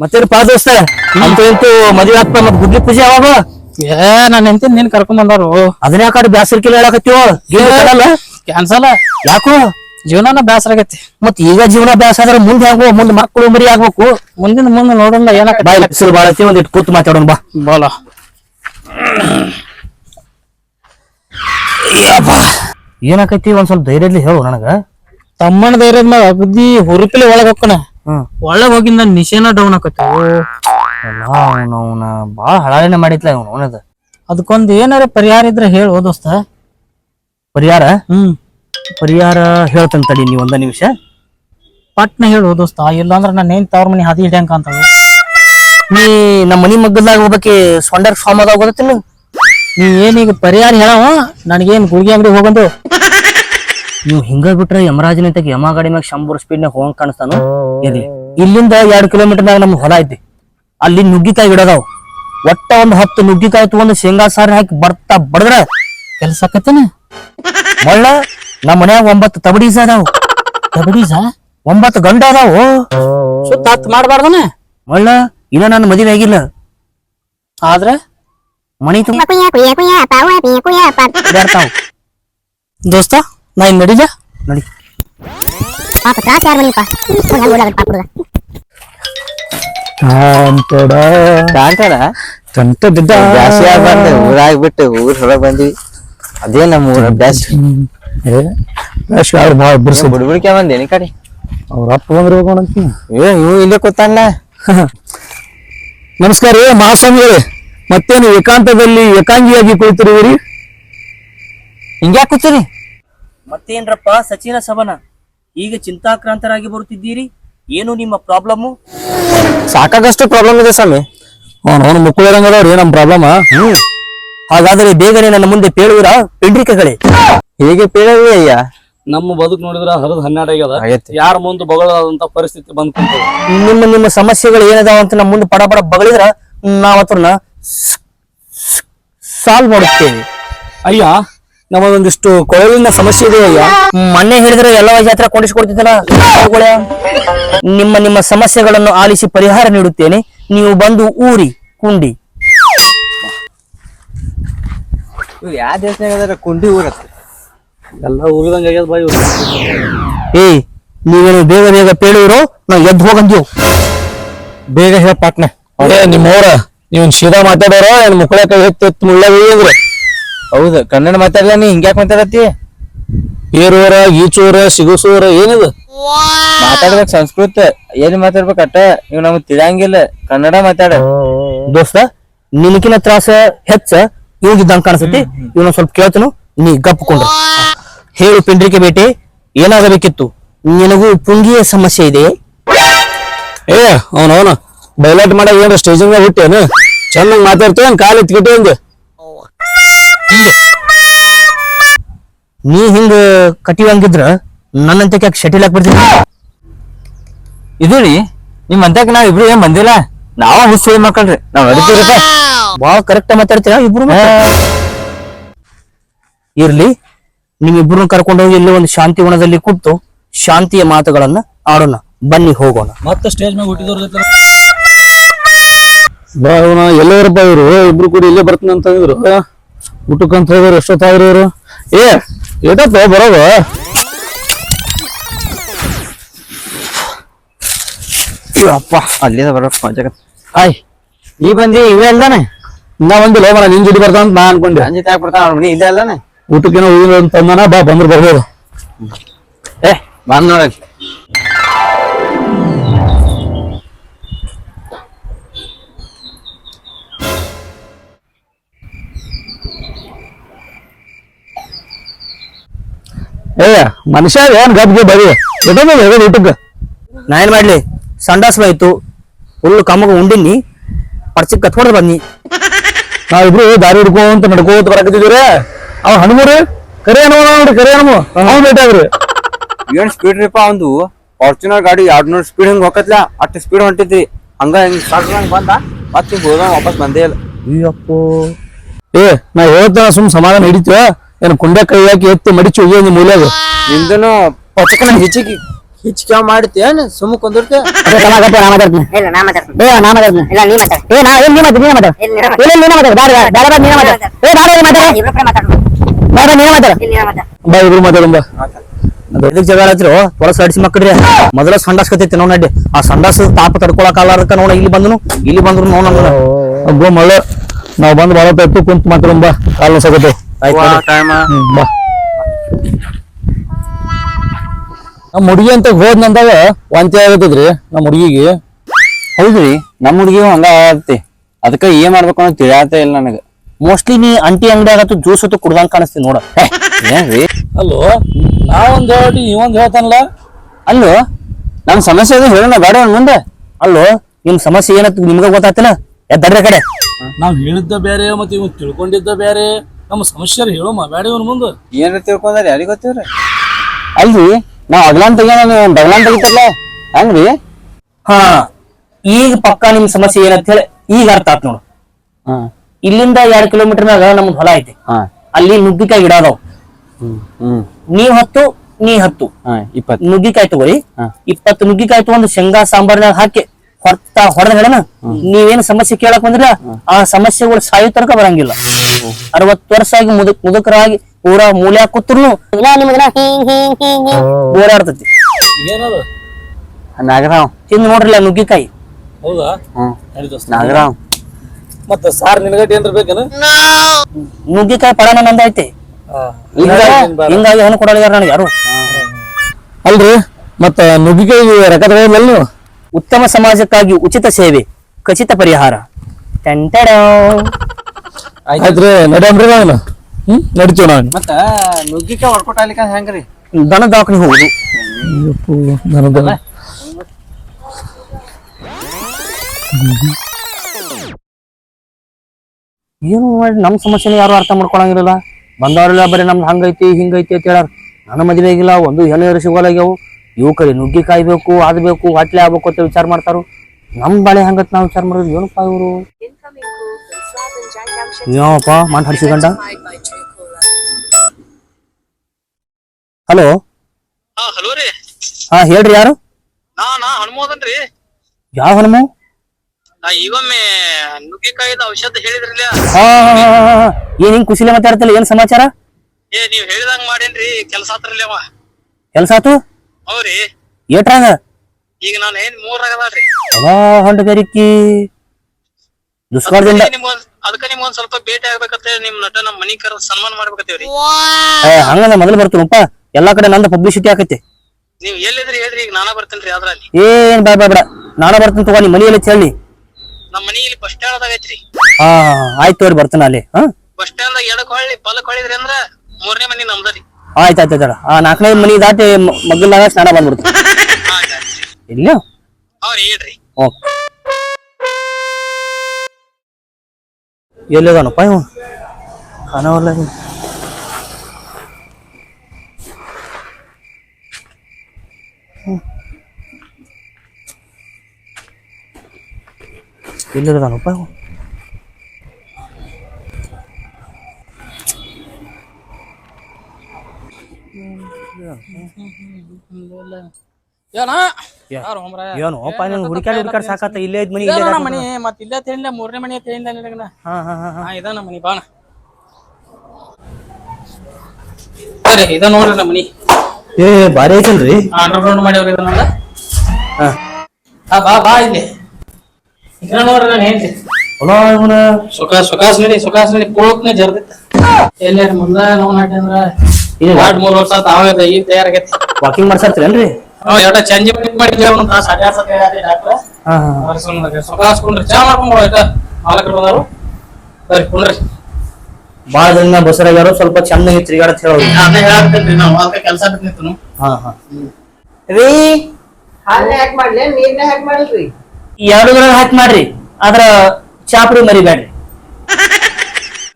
ಮತ್ತೇನಪ್ಪ ದೋಸ್ತ? ಅಂತೂ ಇಂತೂ ಮದುವೆ ಆಗ್ತಾ ಮತ್ ಗುದ್ಲಿ ಪೂಜೆ ಯಾವಾಗ? ಏ ನಾನ್ ಹೆಂಡತಿ ನೀನ್ ಕರ್ಕೊಂಡ್ ಬಂದಾರು ಅದನ್ನ ಯಾಕಡೆ ಬ್ಯಾಸರ ಕಿಲ ಹೇಳಕತ್ತೀವೋ? ಕ್ಯಾನ್ಸಲ್ ಯಾಕೋ? ಜೀವನನ ಬ್ಯಾಸರ ಆಗೈತಿ. ಮತ್ ಈಗ ಜೀವನ ಬ್ಯಾಸ ಆದ್ರೆ ಮುಂದೆ ಆಗ್ಬೋ ಮುಂದೆ ಮಕ್ಕಳು ಮರಿ ಆಗ್ಬೇಕು. ಮುಂದಿನ ಮುಂದೆ ನೋಡೋಣ ಏನಕ್ಕ ಬಾಯ್ ಬಿಸಿಲು ಬಾಳತಿ ಒಂದ್ ಇಟ್ಟು ಕೂತ್ ಮಾತಾಡೋಣ ಬಾ. ಬೋಲ. ಏನಾಕೈತಿ? ಒಂದ್ ಸ್ವಲ್ಪ ಧೈರ್ಯದಲ್ಲಿ ಹೇಳು ನನಗ. ತಮ್ಮನ ಧೈರ್ಯದ ಮ್ಯಾಗ ಅಗದಿ ಹುರುಪಿಲಿ ಒಳಗ್ ಹೋಗ್ತಾನ ಹ್ಮ್ ಒಳಗ್ ಹೋಗಿಂದ ನಿಶೇನ ಡೌನ್ ಆಕತಿ ಅವನ ಬಾಳ ಹಳಾಳೆನೆ ಮಾಡಿತ್ಲ ಇವನು ಅವನದ. ಅದಕ್ಕೊಂದ್ ಏನಾರ ಪರಿಹಾರ ಇದ್ರೆ ಹೇಳು ದೋಸ್ತ. ಪರಿಹಾರ? ಹ್ಮ್. ಪರಿಹಾರ ಹೇಳ್ತಂತ ತಡಿ ನೀ ಒಂದ ನಿಮಿಷ. ಪಟ್ನ ಹೇಳು ದೋಸ್ತ. ಇಲ್ಲಾಂದ್ರ ನಾನು ಏನ್ ತವ್ರ ಮನಿ ಹದಿ ಹಿಡ್ಯಾಂಕ ಅಂತ ನೀ ನಮ್ಮ ಮನಿ ಮಗ್ಗದಾಗ ಹೋಗ್ಬೇಕಿ ಸೊಂಡರ್ ಫಾರ್ಮ್ ಅದಾಗ ಗೊತ್ತಿಲ್ಲ ನೀ ಏನೀಗ ಪರಿಹಾರ ಹೇಳವ? ನನಗೇನ್ ಗುಳಿಗೆ ಅಂಗಡಿ ಹೋಗಂದು? ನೀವು ಹಿಂಗ ಬಿಟ್ರೆ ಯಮರಾಜನ ತಗ ಯಮ ಗಾಡಿ ಮ್ಯಾಗ ಶಂಬರ್ ಸ್ಪೀಡ್ ನಾಗ ಹೋಗಂಗ್ ಕಾಣಿಸ್ತಾನು. ಇರ್ಲಿ ಇಲ್ಲಿಂದ ಎರಡು ಕಿಲೋಮೀಟರ್ ನಮ್ಗೆ ನಮ್ ಹೊಲ ಐತಿ. ಅಲ್ಲಿ ನುಗ್ಗಿಕಾಯಿ ಗಿಡದಾವ್. ಒಟ್ಟ ಒಂದ್ ಹತ್ತು ನುಗ್ಗಿಕಾಯಿ ತಗೊಂಡು ಶೇಂಗಾ ಸಾರಿ ಹಾಕಿ ಬರ್ತಾ ಬಡದ್ರ ಕೆಲ್ಸ ಆಕತ್ತೇನ? ಮಳ್ಳ ನಮ್ಮ ಮನ್ಯಾಗ ಒಂಬತ್ತು ತಬಡೀಸ ಅದಾವ್. ತಬಡೀಸ? ಒಂಬತ್ತು ಗಂಡ ಅದಾವು. ಸುತ್ತ ಹತ್ ಮಾಡ್ಬಾರ್ದನ? ಮಳ್ಳ ಇನ್ನ ನನ್ನ ಮದುವೆ ಆಗಿಲ್ಲ. ಆದ್ರೆ? ಮನಿ ತುಂಬ ಇದಾರ್ತಾವ್ ದೋಸ್ತ ನಾ ಇನ್ ನಡಿದ ನೋಡಿ ಪಾಪ ತ್ರಾಸ ಯಾರು ಮನಿಪ್ಪ ಹೆಂಗ್ ಓಡಾಗತ್ ಪಾಪ ಹುಡುಗ ಕಾಂತಾರ ಬ್ಯಾಸಿ ಬಂದೆ ಊರಾಗ ಬಿಟ್ಟು ಊರ್ ಹೊರಗ್ ಬಂದ್ವಿ ಅದೇ ನಮ್ಮ ಊರ ಬ್ಯಾಸಿ ಬುಡ್ಬುಡ್ಕೆ ಬಂದೇನಿ ಕಡೆ ಅವ್ರ ಅಪ್ಪ ಬಂದಿರ್ಬೇಕು ಅಂತ ಏ ಇವ್ ಇಲ್ಲೇ ಕೂತಾನ ನಮಸ್ಕಾರ ರೀ ಮಹಾಸ್ವಾಮಿಗಳೇ ಮತ್ತೇನು ಏಕಾಂತದಲ್ಲಿ ಏಕಾಂಗಿಯಾಗಿ ಕುಳಿತಿರುವಿರಿ? ಹಿಂಗ್ಯಾ ಕೂತೀರಿ? ಮತ್ತೇನ್ರಪ್ಪ ಸಚಿನ ಸಬನ ಈಗ ಚಿಂತಾಕ್ರಾಂತರಾಗಿ ಬರುತ್ತಿದ್ದೀರಿ? ಏನು ನಿಮ್ಮ ಪ್ರಾಬ್ಲಮ್ಮು? ಸಾಕಾಗಷ್ಟು ಪ್ರಾಬ್ಲಮ್ ಇದೆ ಸ್ವಾಮಿ. ಅವನು ಮುಕ್ಕಳಿರಂಗದವ್ರಿ ನಮ್ ಪ್ರಾಬ್ಲಮ್ ಹಾಗಾದ್ರೆ ಬೇಗನೆ ನನ್ನ ಮುಂದೆ ಪೇಳುವಿರ? ಪಿಂಡ್ರಿಕೆಗಳೇ ಹೇಗೆ ಪೇಳವಿ ಅಯ್ಯ? ನಮ್ಮ ಬದುಕು ನೋಡಿದ್ರ ಹರಿದ ಹನ್ನೆರಡು ಆಗ್ಯದ. ಯಾರ ಮುಂದೆ ಬಗಳಾದಂತ ಪರಿಸ್ಥಿತಿ ಬಂದ್ಕೊಂತ ನಿಮ್ಮ ನಿಮ್ಮ ಸಮಸ್ಯೆಗಳು ಏನದಾವ ಅಂತ ನಮ್ಮ ಮುಂದೆ ಪಡ ಪಡ ಬಗಳಿದ್ರ ನಾವ್ ಸಾಲ್ವ್ ಮಾಡುತ್ತೇವೆ. ಅಯ್ಯ ನಮಗೊಂದಿಷ್ಟು ಕೊಳಲಿನ ಸಮಸ್ಯೆ ಇದೆ ಅಯ್ಯ. ಮೊನ್ನೆ ಹೇಳಿದ್ರೆ ಎಲ್ಲ ಜಾತ್ರೆ ಕೊಡಿಸಿಕೊಡ್ತಿದ್ದಲ್ಲ? ಅವುಗಳೇ. ನಿಮ್ಮ ನಿಮ್ಮ ಸಮಸ್ಯೆಗಳನ್ನು ಆಲಿಸಿ ಪರಿಹಾರ ನೀಡುತ್ತೇನೆ. ನೀವು ಬಂದು ಊರಿ ಕುಂಡಿ. ಏ ಯಾವ ದೇಶನಾಗ ಕುಂಡಿ ಊರ ಎಲ್ಲ ಆಗ್ಯದ ಬಾಯಿ ಏಯ್ ನೀವೇನು ಬೇಗ ಬೇಗ ಪೇಳುವಿರೋ ನಾವು ಎದ್ದು ಹೋಗಂದ್ಯೋ? ಬೇಗ ಹೇಳ ಪಾಟ್ನೆ ಅದೇ ನಿಮ್ಮವ್ರ. ನೀವು ಸೀದಾ ಮಾತಾಡೋರ ಏನ್ ಮುಕ್ಕಳ ಕೈ ಮುಳ್ಳವಿ ಅಂದ್ರೆ ಹೌದು ಕನ್ನಡ ಮಾತಾಡಲ್ಲ ನೀ? ಹಿಂಗ್ಯಾಕ್ ಮಾತಾಡತ್ತಿ? ಏರೂರ ಈಚೂರ ಸಿಗುಸೂರ ಏನಿದು? ಮಾತಾಡ್ಬೇಕು ಸಂಸ್ಕೃತ ಏನ್ ಮಾತಾಡ್ಬೇಕು ಅಟ್ಟ? ಇವ್ ನಮಗ್ ತಿಳಿಯಂಗಿಲ್ಲ ಕನ್ನಡ ಮಾತಾಡ. ದೋಸ್ತ ನಿನಕಿನ ತ್ರಾಸ ಹೆಚ್ಚ ಇವ್ಗಿದ್ದಂಗ ಕಾಣಿಸ್ತೈತಿ ಇವನು ಸ್ವಲ್ಪ ಕೇಳ್ತನು ನೀ ಗಪ್ಕೊಂಡ್ರ ಹೇಳು ಪಿಂಡ್ರಿಕೆ ಬೇಟೆ ಏನಾಗಬೇಕಿತ್ತು? ನಿನಗೂ ಪುಂಗಿಯ ಸಮಸ್ಯೆ ಇದೆ ಏ ಅವನವನ ಬಯಲಾಟ್ ಮಾಡಕ್ ಏನ್ರ ಸ್ಟೇಜಿಂಗ್ ಹುಟ್ಟೇನು? ಚೆನ್ನಾಗ್ ಮಾತಾಡ್ತೇವೆ ಕಾಲು ಎತ್ಕಿಟ್ಟೆ ಒಂದು ನೀ ಹಿಂಗ ಕಟ್ಟಿವಂಗಿದ್ರ ನನ್ನಂತಕ್ಕೆ ಯಾಕೆ ಶಟಿಲ್ ಹಾಕ್ಬಿಡ್ತೀನಿ ಇದು ರೀ ನಿಮ್ ಅಂತಕ್ ನಾವ್ ಇಬ್ರು ಏನ್ ಬಂದಿಲ್ಲ? ನಾವ ಹುಸ್ಸು ಮಕ್ಕಳ್ರಿ ನಾವ್ ನಡೀತಿರಪ್ಪ ಬಾಳ ಕರೆಕ್ಟ್ ಮಾತಾಡ್ತೀರ ಇಬ್ರು ಇರ್ಲಿ ನಿಮ್ಮಿಬ್ರು ಕರ್ಕೊಂಡು ಹೋಗಿ ಇಲ್ಲಿ ಒಂದು ಶಾಂತಿ ಗುಣದಲ್ಲಿ ಕೂತು ಶಾಂತಿಯ ಮಾತುಗಳನ್ನ ಆಡೋಣ. ಬನ್ನಿ ಹೋಗೋಣ. ಮತ್ತೆ ಸ್ಟೇಜ್ ಮೇಲೆ ಹುಟ್ಟಿದವ್ರ ಜೊತೆ ಬಾ ಇವನ ಎಲ್ಲವರಪ್ಪ ಇವರು? ಇಬ್ರು ಕೂಡಿ ಇಲ್ಲೇ ಬರ್ತೀನಿ ಅಂತ ಅಂದಿದ್ರು. ಊಟಕ್ಕಂತ ಹೋಗೋರು ಎಷ್ಟೊತ್ತಾಗ್ರಿ ಇವರು? ಏ ಏಟಪ್ಪ ಬರೋದು ಅಪ್ಪ ಅಲ್ಲಿಂದ ಬರಪ್ಪ ಜಗತ್. ಆಯ್ ನೀ ಬಂದಿ ಇವೇ ಅಲ್ದಾನೆ? ನಾ ಒಂದಿಲ್ಲ ಮರ ನಿನ್ ಜೋಡಿ ಬರ್ತಾನ ಅಂತ ನಾ ಅನ್ಕೊಂಡೆ. ಅಂಜಿ ತಾಕ್ ಬರ್ತಾನ? ಅವ್ನ ಇಲ್ಲೇ ಅಲ್ದಾನೆ? ಊಟಕ್ಕೇನೋ ಹೂವಿನ ಬಾ ಬಂದ್ರು ಬರ್ಬೋದು. ಏ ಬಂದ್ ನೋಡಕ್ ಏ ಮನುಷ್ಯ ಏನ್ ಗಬ್ಗೆ ಬರಿ ಹೇಳೋದು ಊಟಕ್ಕೆ. ನಾ ಏನ್ ಮಾಡ್ಲಿ? ಸಂಡಾಸ ಆಯ್ತು ಹುಲ್ಲು ಕಮ್ಮಗ ಉಂಡಿನಿ ಪರ್ಚಿ ಕತ್ಕೊಂಡು ಬನ್ನಿ ನಾವಿಬ್ರು ದಾರಿ ಹಿಡ್ಕೊಂತ ನಡ್ಕೋತ ಬರಕತ್ತಿದ್ರಿ ಅವ ಹನುಮರು ಕರೆ ಏನೋ ನೋಡ್ರಿ ಕರೆ ಏನೋ ಅವ್ನು ಆಗ್ರಿ ಏನ್ ಸ್ಪೀಡ್ ರೀಪ ಒಂದು ಫಾರ್ಚುನರ್ ಗಾಡಿ ಎರಡ್ ನೂರ್ ಸ್ಪೀಡ್ ಹಿಂಗ್ ಹೋಗತ್ಲ ಅಷ್ಟು ಸ್ಪೀಡ್ ಹೊಂಟಿದ್ರಿ. ಹಂಗ ಹಿಂಗ್ ಸಾಕ್ ಬಂದ. ಮತ್ತೆ ಹೋದ ವಾಪಸ್ ಬಂದೇ ಇಲ್ಲ. ಅಯ್ಯಪ್ಪೋ ಏ ನಾ ಹೇಳ್ತಾನ ಸುಮ್ ಸಮಾಧಾನ ಹಿಡಿತೀವ ಏನ್ ಕುಂಡೆ ಕೈ ಹಾಕಿ ಎತ್ತಿ ಮಡಿಚು ಒಯ್ಯೋದು ಮೂಲೆ ಮೂಲ್ಯಾಗ? ನಿಂದನು ಪಚಕನ ಹಿಚ್ಕ ಮಾಡ್ತೀಯ ಮಾಡ್ತೇನ್ ಸುಮ್ಮ ಕುಂದಿರ್ತೆ? ಅದೇ ಸಮಾಗಪ್ಪ ನಾ ಮಾತಾಡ್ತೀನಿ. ಇಲ್ಲ ನಾ ಮಾತಾಡ್ತೀನಿ. ಏ ನಾ ಮಾತಾಡ್ತೀನಿ. ಇಲ್ಲ ನೀ ಮಾತಾಡ. ಏ ನಾ ಏನ್ ನೀ ಮಾತಾಡ ನೀ ಮಾತಾಡ? ಇಲ್ಲ ನೀ ಮಾತಾಡ. ಬೇಡ ಬೇಡ ಬೇಡ ನೀನ ಮಾತಾಡ. ಏ ಬೇಡ ಮಾತಾಡ? ಬೇಡ ನೀ ಮಾತಾಡ. ಬಾ ಇಬ್ರು ಮಾತಾಡೋಣ ಬಾ. ಎದಕ್ ಜಗಳ ಹಚ್ಚಿರೋ ಹೊಲಸ ಅಡಿಸಿ ಮಕ್ಕಳ್ರಿ. ಮೊದಲ ಸಂಡಾಸ್ ಕತ್ತೈತಿ ನೋಡ್ ನಡ್ಡಿ. ಆ ಸಂಡಾಸ್ ತಾಪ ತಡ್ಕೊಳಕಾಲಾರ್ದಕ್ಕ ನೋಡ ಇಲ್ಲಿ ಬಂದನು ಇಲ್ಲಿ ಬಂದ್ರು ನೋಡ ಮಳೆ ನಾವ್ ಬಂದ್ ಬಾಳ ಕುಂತ ಕುಂತ್ ಮಾತಾಡೋಣ ಬಾ. ಕಾಲ್ ನೋಸಕತ್ತೆ. ನಮ್ಮ ಹುಡುಗಿ ಅಂತ ಹೋದ್ನಂದಾಗ ವಾಂತಿ ಆಗತ್ತದ್ರಿ ನಮ್ಮ ಹುಡುಗಿಗೆ. ಹೌದ್ರಿ ನಮ್ಮ ಹುಡುಗಿ ಹಂಗ ಆಗತ್ತೆ. ಅದಕ್ಕ ಏನ್ ಮಾಡ್ಬೇಕು ಅನ್ನೋ ತಿಳಿಯಾತ ಇಲ್ಲ ನನಗ. ಮೋಸ್ಟ್ಲಿ ನೀ ಅಂಟಿ ಅಂಗಡಿ ಆಗತ್ತು ಜ್ಯೂಸ್ ಹೊತ್ತು ಕುಡ್ದಂಗ್ ಕಾಣಿಸ್ತೀನಿ ನೋಡ. ಏನ್ರಿ? ಅಲ್ಲೋ ನಾವೊಂದ್ ಹೇಳಿ ನೀವೊಂದ್ ಹೇಳ್ತಾನಲ್ಲ? ಅಲ್ಲೋ ನಮ್ ಸಮಸ್ಯೆ ಅದು ಹೇಳೋಣ ಬೇಡ ಮುಂದೆ. ಅಲ್ಲೋ ನಿಮ್ ಸಮಸ್ಯೆ ಏನಂತ ನಿಮ್ಗ ಗೊತ್ತಾಗ್ತಿಲ್ಲ? ಎದ್ದಡ್ರೆ ಕಡೆ. ನಾವ್ ಹೇಳಿದ್ದ ಬೇರೆ ಮತ್ತೆ ಇವ್ ತಿಳ್ಕೊಂಡಿದ್ದ ಬೇರೆ. ನಮ್ಮ ಸಮಸ್ಯೆ ಹೇಳೋಮ ಬೇಡ ಇವ್ರ ಮುಂದೆ. ಏನ್ರ ತಿಳ್ಕೊಂಡ್ರ? ಯಾರಿಗ ಗೊತ್ತಿವ್ರಿ? ಅಲ್ರಿ ನಾವ್ ಅಗ್ಲಾನ್ ತೆಗಿಯೋಣ ನೀವು ತೆಗಿತಾರಲ್ಲ? ಹಂಗ್ರಿ? ಹಾ. ಈಗ ಪಕ್ಕ ನಿಮ್ ಸಮಸ್ಯೆ ಏನಂತ ಹೇಳಿ ಈಗ ಅರ್ಥ ಆತ್ ನೋಡು. ಹಾ. ಇಲ್ಲಿಂದ ಎರಡ್ ಕಿಲೋಮೀಟರ್ ಮ್ಯಾಗ ನಮ್ದು ಹೊಲ ಐತಿ. ಹಾ. ಅಲ್ಲಿ ನುಗ್ಗಿಕಾಯಿ ಗಿಡ ಅದಾವ. ಹ್ಮ್ ಹ್ಮ್. ನೀವ್ ಹತ್ತು ನೀ ಹತ್ತು. ಹಾ ಇಪ್ಪತ್ ನುಗ್ಗಿಕಾಯಿ ತಗೋರಿ. ಹಾ. ಇಪ್ಪತ್ತು ನುಗ್ಗಿಕಾಯಿ ತಗೊಂಡು ಶೇಂಗಾ ಸಾಂಬಾರ್ನಾಗ ಹಾಕಿ ಹೊರತಾ ಹೊಡೆದ ಹೇಳನ ನೀವೇನ್ ಸಮಸ್ಯೆ ಕೇಳಕ್ ಬಂದ್ರ ಆ ಸಮಸ್ಯೆಗಳು ಸಾಯೋ ತನಕ ಬರಂಗಿಲ್ಲ. ಅರವತ್ತು ವರ್ಷ ಆಗಿ ಮುದುಕ್ ಮುದುಕರಾಗಿ ಊರ ಮೂಲೆ ಕೂತ್ರು ಹಿಂಗ್ ಓಡಾಡ್ತತಿ ಏನದು ನಾಗರಾವ್ ತಿಂದ್ ನೋಡ್ರಲ್ಲ ನುಗ್ಗಿಕಾಯಿ. ಹೌದಾ? ಹ್ಮ್. ನಾಗರಾವ್. ಮತ್ತ ಸಾರ್ ನಿನಗಟ್ಟಿ ಏನ್ರ ಬೇಕೇನ? ನುಗ್ಗಿಕಾಯಿ ಪಡನ ನಂದ ಐತೆ. ಹಿಂಗಾಗಿ ಹಣ್ಣು ಕೊಡಲಿದಾರ ನನಗೆ ಯಾರು. ಅಲ್ರಿ ಮತ್ತ ನುಗ್ಗಿಕಾಯಿ ರೊಕ್ಕ ನೀವು ಉತ್ತಮ ಸಮಾಜಕ್ಕಾಗಿ ಉಚಿತ ಸೇವೆ ಖಚಿತ ಪರಿಹಾರ. ಟೆಂಟಡ ಆಯ್ತ್ರಿ ನಡ್ಯಂಬ್ರಿ ನಾನು ಹ್ಮ್? ನಡಿತೀವಿ ನಾನು ಮತ್ತ ನುಗ್ಗಿಕಾಯಿ ಆಗ್ಲಿಕ್ಕ ಹೆಂಗ್ರಿ? ದನ ದವಾಖಾನೆ ಹೋಗುದು. ಏನು ಮಾಡಿ ನಮ್ಮ ಸಮಸ್ಯೆನ ಯಾರು ಅರ್ಥ ಮಾಡ್ಕೊಳಂಗಿರಲ್ಲ? ಬಂದವರೆಲ್ಲ ಬರೀ ನಮ್ದು ಹಂಗೈತಿ ಹಿಂಗೈತಿ ಅಂತ ಹೇಳಾರ ನನ್ನ ಮದುವೆ ಆಗಿಲ್ಲ ಒಂದು ಹೆಣ್ಣು ಸಿಗೋಲಾಗ್ಯಾವು. ಯುವಕರಿ ನುಗ್ಗಿ ಕಾಯ್ಬೇಕು ಅದ್ ಬೇಕು ಹೊಟ್ಲೆ ಆಗ್ಬೇಕು ಅಂತ ವಿಚಾರ ಮಾಡ್ತಾರು. ನಮ್ ಬಾಳೆ ಹಂಗತ್ ನಾವು ವಿಚಾರ ಮಾಡೋದು ಏನಪ್ಪ ಇವರು? ಏನಪ್ಪ ಮಾಡ್ ಹಡ್ಸಿಗಂಡ ಹಲೋ? ಹಾ ಹಲೋ ರೀ. ಹಾ ಹೇಳ್ರಿ ಯಾರು? ನಾ ನಾ ಹನುಮೋದನ್ರಿ ಯಾವ ಹನುಮ? ನಾ ಈಗೊಮ್ಮೆ ನುಗ್ಗಿಕಾಯಿದ ಔಷಧ ಹೇಳಿದ್ರಲ್ಲ. ಹಾ. ಏನ್ ಹಿಂಗ್ ಖುಷಿಲೆ ಮಾತಾಡ್ತಲ್ಲ? ಏನ್ ಸಮಾಚಾರ? ಏ ನೀವ್ ಹೇಳಿದಂಗ ಮಾಡೇನ್ರಿ ಕೆಲಸ ಆತ್ರಲ್ಲ ಅವ. ಕೆಲಸ ಆತು? ಹೌರಿ ಏಟ್ರಾಗ? ಈಗ ನಾನು ಏನ್ ಮೂರ್ ಆಗದಾಳ್ರಿ ಅವಾ ಹೊಂಡಗರಿಕಿ ದುಷ್ಕಾರ್ದಿಂದ ಅದಕ್ಕ ನಿಮ್ಗೊಂದ್ ಸ್ವಲ್ಪ ಭೇಟಿ ಆಗ್ಬೇಕಂತ ನಿಮ್ ನಟ ನಮ್ ಮನಿ ಕರ್ ಸನ್ಮಾನ ಮಾಡ್ಬೇಕತ್ತೇವ್ರಿ. ಏ, ಮೊದಲ್ ಮೊದಲು ಬರ್ತೀನಪ್ಪ. ಎಲ್ಲಾ ಕಡೆ ನಂದು ಪಬ್ಲಿಸಿಟಿ ಆಕತಿ. ನೀವ್ ಎಲ್ಲಿದ್ರಿ ಹೇಳ್ರಿ ಈಗ ನಾನಾ ಬರ್ತೇನ್ರಿ ಅದ್ರಲ್ಲಿ. ಏನ್ ಬೇಡ ಬೇಡ ಬೇಡ ನಾನು ಬರ್ತೀನಿ ತಗೋ ನಿಮ್ಮ ಮನೆಯಲ್ಲಿ ಹೇಳಿ ನಮ್ ಮನಿ ಇಲ್ಲಿ ಬಸ್ ಸ್ಟ್ಯಾಂಡ್ ದಾಗ ಐತ್ರಿ. ಹಾ ಆಯ್ತು ತೋರಿ ಬರ್ತೀನಿ ಅಲ್ಲಿ. ಹಾ? ಬಸ್ ಸ್ಟ್ಯಾಂಡ್ ದಾಗ ಎಡಕ್ ಹೊಳ್ಳಿ ಬಲಕ್ ಹೊಳಿದ್ರಿ ಅಂದ್ರ ಮೂರನೇ ಮನಿ ನಮ್ದರಿ. ಆಯ್ತು ಆಯ್ತು ಆಯ್ತು ಆ ನಾಲ್ಕನೇ ಮನಿ ದಾಟಿ ಮಗ್ಗಲಾಗ ಸ್ನಾನ ಬಂದ್ಬಿಡ್ತು. ಇಲ್ಲ ಅವ್ರಿ ಹೇಳ್ರಿ. ಓಕೆ. ಎಲ್ಲಿದಾನಪ್ಪ ಇವ ಕಾಣವಲ್ಲ ಇವ. ಹ್ಮ್. ಎಲ್ಲಿದಾನಪ್ಪ ಇವ ಏನ ಯಾ- ಯಾರು ಹೋಮ್ರ ಏನು ಅಪ್ಪ ನಿನ್ ಹುಡುಕಾಡಿ ಹುಡುಕಾಡಿ ಸಾಕಾತ ಇಲ್ಲೇ ಇದ್ ಮನಿ ಇದ ಮನಿ ಮತ್ತೆ ಮತ್ ಇಲ್ಲೇ ತಿಳಿಲ್ಲ ಮೂರನೇ ಮನಿ ತಿಳಿಲ್ಲ ನಿನಗನ? ಹಾ ಹಾ ಹಾ ಇದ ನಮ್ಮ ಮನಿ ಬಾಣ. ಸರಿ ಇದ ನೋಡ್ರಿ ನಮ್ಮ ಮನಿ. ಏ ಭಾರಿ ಐತಲ್ರಿ. ಅಂಡರ್ಗ್ರೌಂಡ್ ಮಾಡ್ಯಾವ್ರಿ ಇದನ್ನ ಹಾ. ಹಾ ಬಾ ಬಾ ಇಲ್ಲಿ. ಇದ ನೋಡ್ರಿ ನಾನು ಹೇಳ್ತಿ ಹೊಲ ಇವನ ಸುಖ ಸುಖಾಸ್ ನೋಡಿ ಸುಖಾಸ್ ನೋಡಿ ಪೋಕ್ನೆ ಜರ್ದಿತ್ತ. ಎಲ್ಲೇ ಮುಂದ ನೋವು ನಾಟಿ ಅಂದ್ರ ಇದು ಎರಡ್ ಮೂರ್ ವರ್ಷ ತಾವಾಗ ಈಗ ತಯಾರಾಗೈತಿ. ವಾಕಿಂಗ್ ಮಾಡ್ಸರ್ತೀರೇನ್ರಿ ನಾವ್ ಎಟ ಚಂಜಿ ಮಾಡಿದ್ವಿ ಅವ್ನ. ತಾಸ ಅಡ್ಯಾಡ್ ಸತಿ ಡಾಕ್ಟ್ರ. ಕುಂಡ್ರಿ. ಚಾ ಮಾಡ್ಕೊಂಡ್ ಆಯ್ತಾ? ಮಾಲಕರು ಬಂದಾರು ಬರ್ರಿ ಕುಂಡ್ರಿ ಬಾಳ ದಿನ ಬಸರಾಗ್ಯಾರು ಸ್ವಲ್ಪ ಚಂದ ತಿರುಗಾಡತ್ ಹೇಳೋದು. ಅದೇ ನಾವು. ಅದಕ್ಕೆ ಕೆಲಸ ಬಿಟ್ಟು ಹಾ ಹಾ. ರೀ ಹಾಲ್ನ ಹಾಕ್ ಮಾಡ್ಲಿ? ನೀರ್ನ ಹಾಕ್ ಮಾಡಲ್ರಿ? ಎರಡು ದಿನ ಹಾಕಿ ಮಾಡ್ರಿ. ಆದ್ರ ಚಾಪುಡಿ ಮರಿಬೇಡ್ರಿ.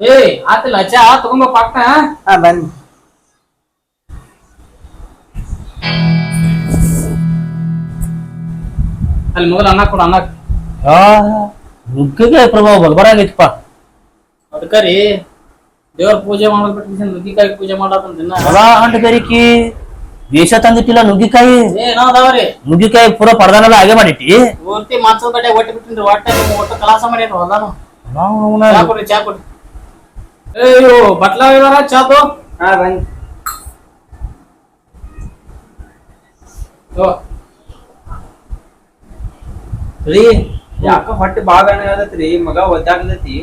ಏ ಆತಿಲ್ಲ. ಚಾ ತಗೊಂಬ ಪಕ್ಕ ಹಾ ಬನ್ನಿ. ಅಲ್ಲಿ ಮೊದಲು ಅನ್ನ ಕೊಡು ಅನ್ನ ಆ ನುಗ್ಗಿಗೆ ಪ್ರಭಾವ ಬಲ್ಬರಾಗೈತಪ್ಪ ಅದಕ್ಕ ರೀ ದೇವ್ರ ಪೂಜೆ ಮಾಡೋದ್ ಬಿಟ್ಟು ನುಗ್ಗಿಕಾಯಿ ಪೂಜೆ ಮಾಡತ್ತಂತ ದಿನ ಹೊಲ ಅಂಟ ಬೆರಿಕಿ ದೇಶ ತಂದಿಟ್ಟಿಲ್ಲ ನುಗ್ಗಿಕಾಯಿ? ಏನೋ ಅದಾವ್ರಿ. ನುಗ್ಗಿಕಾಯಿ ಪೂರ ಪಡ್ದಾನೆಲ್ಲ ಹಾಗೆ ಮಾಡಿಟ್ಟಿ? ಪೂರ್ತಿ ಮಾನ್ಸದ ಕಡೆ ಒಟ್ಟು ಬಿಟ್ಟಿನ್ರಿ ಒಟ್ಟ ನೀವು ಒಟ್ಟು ಕಲಾಸ ಮಾಡಿರಿ ಹೊಲ್ದಾನು. ಚಾ ಕೊಡ್ರಿ ಚಾ ಕೊಡ್ರಿ ಇವು ಬಟ್ಲ ಇದಾರ ಹಾ ರೀ? ಯಾಕ ಹೊಟ್ಟೆ ಬಾಳ ಆಗತ್ರಿ ಮಗ ಒದ್ದಾಗ್ಲತಿ.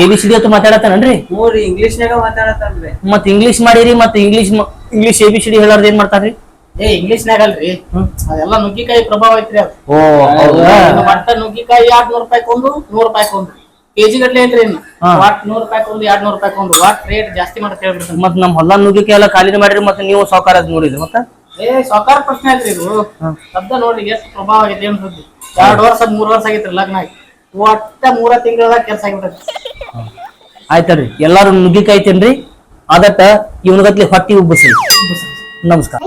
ಎ ಬಿ ಸಿ ಡಿ ಅಂತ ಮಾತಾಡತ್ತಾನನ್ರಿ ಮೂರಿ ಇಂಗ್ಲಿಷ್ನಾಗ ಮಾತಾಡತ್ತನ್ರಿ ಮತ್ ಇಂಗ್ಲಿಷ್ ಮಾಡಿರಿ ಮತ್ English English A B C D ಹೇಳಾರ್ದ ಏನ್ ಮಾಡ್ತಾರ್ರಿ ಏ ಇಂಗ್ಲಿಷ್ನಾಗ ಅಲ್ರಿ. ಅದೆಲ್ಲ ನುಗ್ಗಿಕಾಯಿ ಪ್ರಭಾವ ಐತ್ರಿ ಅದು. ಓ ಹೌದಾ? ನುಗ್ಗಿಕಾಯಿ ಎರಡ್ ನೂರ್ ರೂಪಾಯಿ ಕೊಂದು ನೂರ್ ರೂಪಾಯಿ ಕೊಂದು ಕೆಜಿ ಗಟ್ಲೆ ಐತ್ರಿ ಇನ್ನು. ಹಾ. ಒಟ್ ನೂರ್ ರೂಪಾಯಿ ಕೊಂದು ಎರಡ್ ನೂರ್ ರೂಪಾಯಿ ಕೊಂದು ವಾಟ್ ರೇಟ್ ಜಾಸ್ತಿ ಮಾಡಕ್ ಹೇಳ್ಬಿಡ್ತಾನೆ ಮತ್ ನಮ್ ಹೊಲ ನುಗ್ಗಿಕಾಯಿ ಎಲ್ಲ ಖಾಲಿನ ಮಾಡಿರಿ ಮತ್ತೆ ನೀವು ಸಾವುಕಾರ ಅದ್ ನೋಡಿದ್ರಿ ಮತ್ತ? ಏ ಸಾಕಾರ ಪ್ರಶ್ನೆ ಐತ್ರಿ ಇದು. ಶಬ್ದ ನೋಡಿ ಎಷ್ಟು ಪ್ರಭಾವ ಇದೆ ಏನ್ ಸುದ್ದಿ ಎರಡ್ ವರ್ಷ ಮೂರ್ ವರ್ಷ ಆಗೈತ್ರಿ ಲಗ್ನ ಆಗಿ. ಒಟ್ಟ ಮೂರ ತಿಂಗಳದಾಗ ಕೆಲಸ ಆಗಿಬಿಟ್ಟೈತಿ. ಆಯ್ತಲ್ರಿ ಎಲ್ಲಾರು ನುಗ್ಗಿಕಾಯ್ತೇನ್ರಿ ಅದಟ್ಟ ಇವನಗತ್ಲಿ ಹೊಟ್ಟಿ ಉಬ್ಬಸ್ರಿ. ನಮಸ್ಕಾರ.